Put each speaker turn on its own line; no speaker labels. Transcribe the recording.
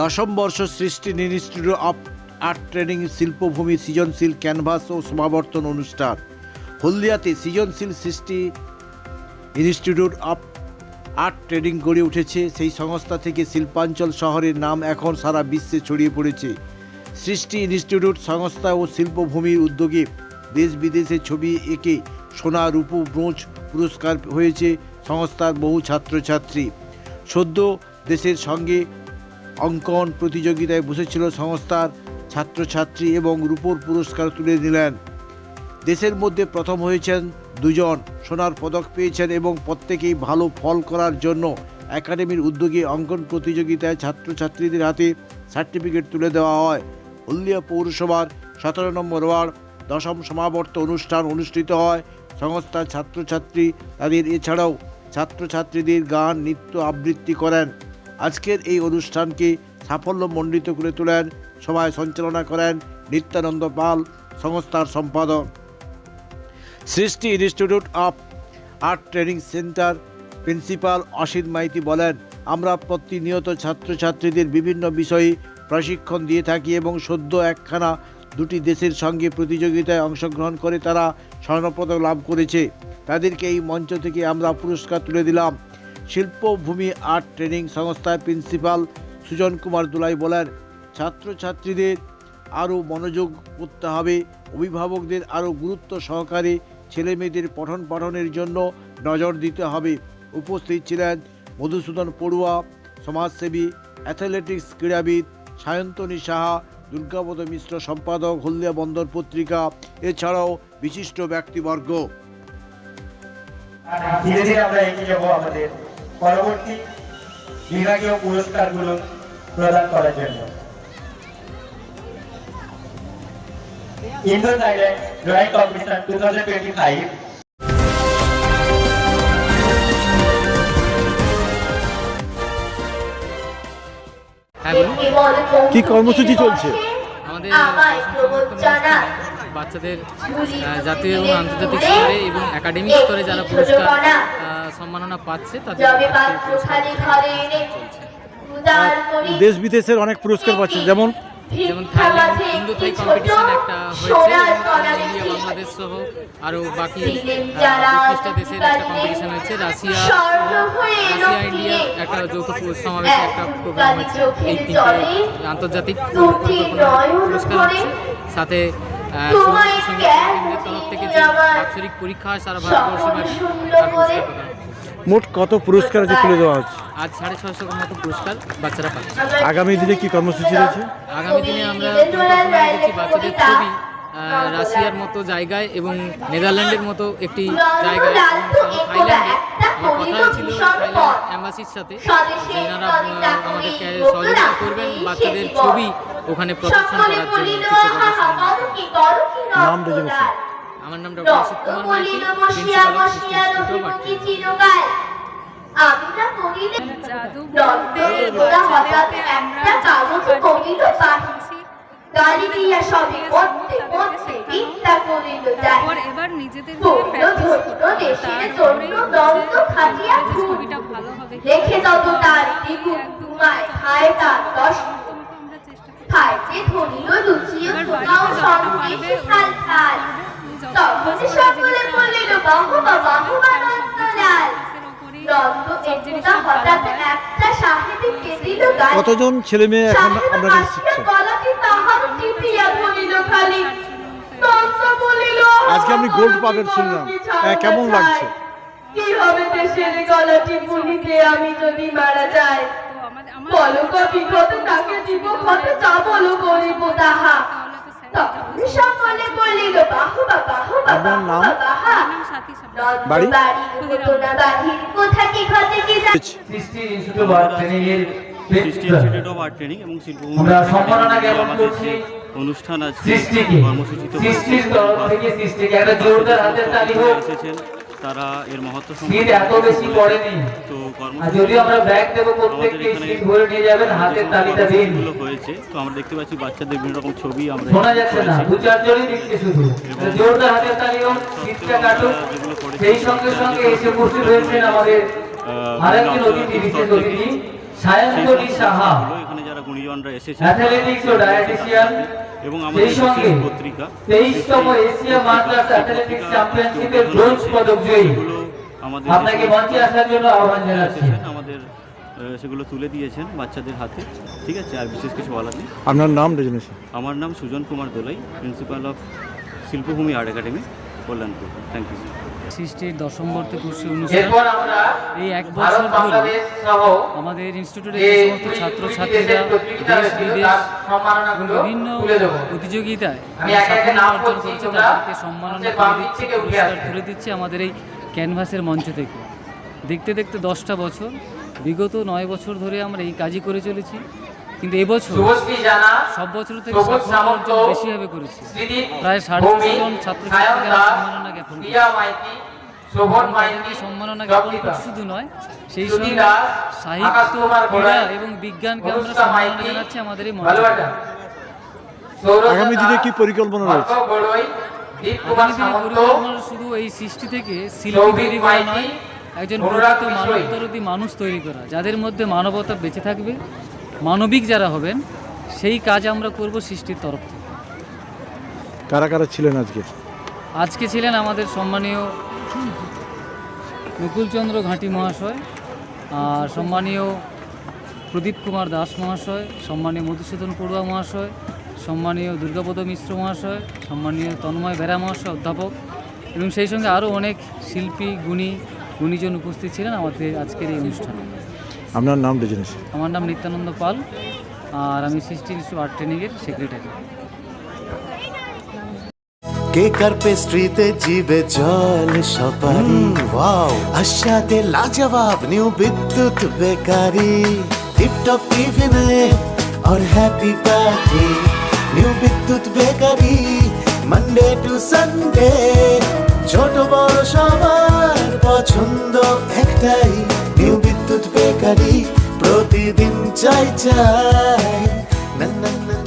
দশম বর্ষ Srishti Institute of Art Training Shilpabhumi, সৃজনশীল ক্যানভাস ও সমাবর্তন অনুষ্ঠান। হলদিয়াতে সৃজনশীল সৃষ্টি ইনস্টিটিউট অফ আর্ট ট্রেনিং গড়ে উঠেছে। সেই সংস্থা থেকে শিল্পাঞ্চল শহরের নাম এখন সারা বিশ্বে ছড়িয়ে পড়েছে। সৃষ্টি ইনস্টিটিউট সংস্থা ও শিল্পভূমির উদ্যোগে দেশ বিদেশে ছবি এঁকে সোনা, রূপ, ব্রোঞ্জ পুরস্কার হয়েছে সংস্থার বহু ছাত্রছাত্রী। সদ্য দেশের সঙ্গে অঙ্কন প্রতিযোগিতায় বসেছিল সংস্থার ছাত্রছাত্রী এবং রূপোর পুরস্কার তুলে নিলেন দেশের মধ্যে প্রথম হয়েছেন দুজন, সোনার পদক পেয়েছেন এবং প্রত্যেকেই ভালো ফল করার জন্য একাডেমির উদ্যোগে অঙ্কন প্রতিযোগিতায় ছাত্রছাত্রীদের হাতে সার্টিফিকেট তুলে দেওয়া হয়। হলদিয়া পৌরসভার সতেরো নম্বর ওয়ার্ড দশম সমাবর্ত অনুষ্ঠান অনুষ্ঠিত হয়। সংস্থার ছাত্রছাত্রী তাদের এছাড়াও ছাত্রছাত্রীদের গান, নৃত্য আবৃত্তি করেন। আজকের এই অনুষ্ঠানকে সাফল্যমণ্ডিত করে তোলেন, সভায় সঞ্চালনা করেন নিত্যানন্দ পাল, সংস্থার সম্পাদক। Srishti Institute of Art Training Centre principal Asit Maity বলেন, আমরা প্রতিনিয়ত ছাত্রছাত্রীদের বিভিন্ন বিষয়ে প্রশিক্ষণ দিয়ে থাকি এবং সদ্য একখানা দুটি দেশের সঙ্গে প্রতিযোগিতায় অংশগ্রহণ করে তারা স্বর্ণপদক লাভ করেছে। তাদেরকে এই মঞ্চ থেকে আমরা পুরস্কার তুলে দিলাম। শিল্পভূমি আর্ট ট্রেনিং সংস্থার প্রিন্সিপাল সুজন কুমার দুলাই বলেন, ছাত্রছাত্রীদের আরও মনোযোগ করতে হবে। অভিভাবকদের আরও গুরুত্ব সহকারে ছেলে মেয়েদের পঠন পাঠনের জন্য নজর দিতে হবে। উপস্থিত ছিলেন মধুসূদন পড়ুয়া, সমাজসেবী, অ্যাথলেটিক্স ক্রীড়াবিদ সায়ন্তনী সাহা, দুর্গাপদ মিশ্র সম্পাদক হলদিয়া বন্দর পত্রিকা, এছাড়াও বিশিষ্ট ব্যক্তিবর্গ।
ধীরে ধীরে আমরা এগিয়ে যাব আমাদের পরবর্তী বিভাগীয় পুরস্কারগুলো প্রদান করার জন্য। Indo Thailand drawing competition two thousand
twenty five
কি কর্মসূচি চলছে?
আমাদের বাচ্চাদের জাতীয় এবং আন্তর্জাতিক স্তরে এবং একাডেমিক স্তরে যারা পুরস্কার সম্মাননা পাচ্ছে তাদের
দেশ বিদেশের অনেক পুরস্কার পাচ্ছে যেমন
যেমন থাইল্যান্ড ইন্দো থাই কম্পিটিশন একটা হয়েছে ইন্ডিয়া বাংলাদেশ সহ আরও বাকি পঁচিশটা দেশের একটা কম্পিটিশন হয়েছে রাশিয়া রাশিয়া ইন্ডিয়া একটা যৌথ পুরস্কার সমাবেশে একটা প্রোগ্রাম হয়েছে। এই তিনটে আন্তর্জাতিক পুরস্কার হচ্ছে। সাথে তরফ থেকে যে বাৎসরিক পরীক্ষা হয় সারা ভারতবর্ষে।
মোট কত পুরস্কার আছে তুলে দেওয়া হচ্ছে?
আজ সাড়ে ছশো মতো পুরস্কার বাচ্চারা পাচ্ছে।
আগামী দিনে কি কর্মসূচি রয়েছে?
আগামী দিনে আমরা বাচ্চাদের ছবি রাশিয়ার মতো জায়গায় এবং নেদারল্যান্ডের মতো একটি জায়গায় থাইল্যান্ডে। আমার কথা হয়েছিল থাইল্যান্ড অ্যাম্বাসির সাথে। এনারা আমাদেরকে সহযোগিতা করবেন বাচ্চাদের ছবি ওখানে প্রদর্শন করার জন্য চিত্র
নাম
আমার নাম doctor Asit Kumar Maity
principal of system
জাদু বলতে আমরা
কাগজ পাঠি
শিখছি।
সবে করতে করতে বিদ্যা করিল যাই।
এবার নিজেদের
খাটিয়া রেখে যত তার দ্বিগুণ তোমায় খায় তার দশ খাইতে ধরিল
বাড়িতে যতটা
সন্দেশে খাল খাল তখন সকলে বলিল বাহুবা বাহুবা নন্দলাল
কতজন ছেলে মেয়ে এখন কাছে শিখছে আজকে আপনি গোল্ড পাবেন শুনলাম। হ্যাঁ, কেমন লাগছে?
কি হবে দেশের গলাটি বলিতে আমি যদি মারা যাই
তো আমাদের আমার
বলো কবি কত দিব কত তা করিব তাহা? সকলে বলিল বাহুবা বাহুবা
আপনার নাম? বাড়ি?
অনুষ্ঠান আছে কর্মসূচিতে
সৃষ্টির তরফ থেকে সৃষ্টিকে একটা জোরদার হাতের তালি হোক।
এসেছেন। তারা এর মহত্ব
শীত এত বেশি পড়েনি।
তো
যদিও আমরা ব্যাগ দেবো প্রত্যেককে শীত ভরে নিয়ে যাবেন হাতের তালিটা দিন
হয়েছে তো আমরা দেখতে পাচ্ছি বাচ্চাদের বিভিন্ন রকম ছবি আমরা
শোনা যাচ্ছে না দু চারজনই দিচ্ছে শুধু। জোরদার হাতের তালি হোক শীতটা কাটুক সেই সঙ্গে সঙ্গে এসে উপস্থিত হয়েছেন আমাদের আরেকজন অতিথি বিশেষ অতিথি সায়ন্তনী সাহা।
এখানে যারা গুণী ভাইওয়ানরা এসেছে
অ্যাথলেটিক্স ও ডায়েটিশিয়ান
এবং আমাদের বিশেষ পত্রিকা
তেইশতম এশিয়া মাস্টার্স অ্যাথলেটিক্স চ্যাম্পিয়নশিপের ব্রোঞ্জ পদক জয়ী।
সেগুলো আমাদের
আপনাকে মঞ্চে আসার জন্য আহ্বান জানাচ্ছি।
আমাদের সেগুলো তুলে দিয়েছেন বাচ্চাদের হাতে। ঠিক আছে আর বিশেষ কিছু বলার নেই।
আপনার নাম রেজনেশন
আমার নাম Sujan Kumar Dolai principal of Shilpabhumi Art Academy Kalyanpur. Thank you
সৃষ্টির দশম বর্ষে অনুষ্ঠান এই এক বছর ধরে আমাদের ইনস্টিটিউটের
যে
সমস্ত ছাত্রছাত্রীরা দেশ বিদেশ এবং বিভিন্ন প্রতিযোগিতায় সাফল্য অর্জন করেছে তাদেরকে সম্মাননা করে দিচ্ছে পুরস্কার তুলে দিচ্ছে আমাদের এই ক্যানভাসের মঞ্চ থেকে। দেখতে দেখতে দশটা বছর বিগত নয় বছর ধরে আমরা এই কাজই করে চলেছি। কিন্তু এবছর সব বছর থেকে বেশিভাবে করেছি। প্রায় সাড়ে ছশো জন সম্মাননা জ্ঞাপন সম্মাননা জ্ঞাপন শুধু নয় সেই সঙ্গে সাহিত্য ক্রীড়া এবং বিজ্ঞানকে আমরা সম্মাননা জানাচ্ছি আমাদের এই মঞ্চে।
আগামী দিনে কি পরিকল্পনা রয়েছে?
অর্ক বড়ুই, দীপ কুমার
আগামী দিনে পরিকল্পনা শুধু এই সৃষ্টি থেকে শিল্পী তৈরি করা নয় একজন প্রকৃত মানুষ তৈরি করা যাদের মধ্যে মানবতা বেঁচে থাকবে মানবিক যারা হবেন সেই কাজ আমরা করব সৃষ্টির তরফ থেকে।
কারা কারা ছিলেন আজকে?
আজকে ছিলেন আমাদের সম্মানীয় নকুলচন্দ্র ঘাঁটি মহাশয় আর সম্মানীয় প্রদীপ কুমার দাস মহাশয় সম্মানীয় মধুসূদন পড়ুয়া মহাশয় সম্মানীয় দুর্গাপদ মিশ্র মহাশয় সম্মানীয় তন্ময় বেরা মহাশয় অধ্যাপক এবং সেই সঙ্গে আরও অনেক শিল্পী গুণী গুণীজন উপস্থিত ছিলেন আমাদের আজকের এই অনুষ্ঠানে।
আপনার নাম রেজনেশন
আমার নাম নিত্যানন্দ পাল আর আমি সৃষ্টি ইনস্টিটিউট আর্ট ট্রেনিংয়ের সেক্রেটারি
কেক আর পেস্ট্রিতে জিবে জল সপারি ওয়াও আশাতে লাজবাব নিউ বিদ্যুৎ বেকারি টিপটপ টিফিনে और happy party new Bidyut bakery Monday to Sunday ছোট বড় সবার পছন্দ একটাই বেকারি প্রতিদিন চাই চাই। না না না।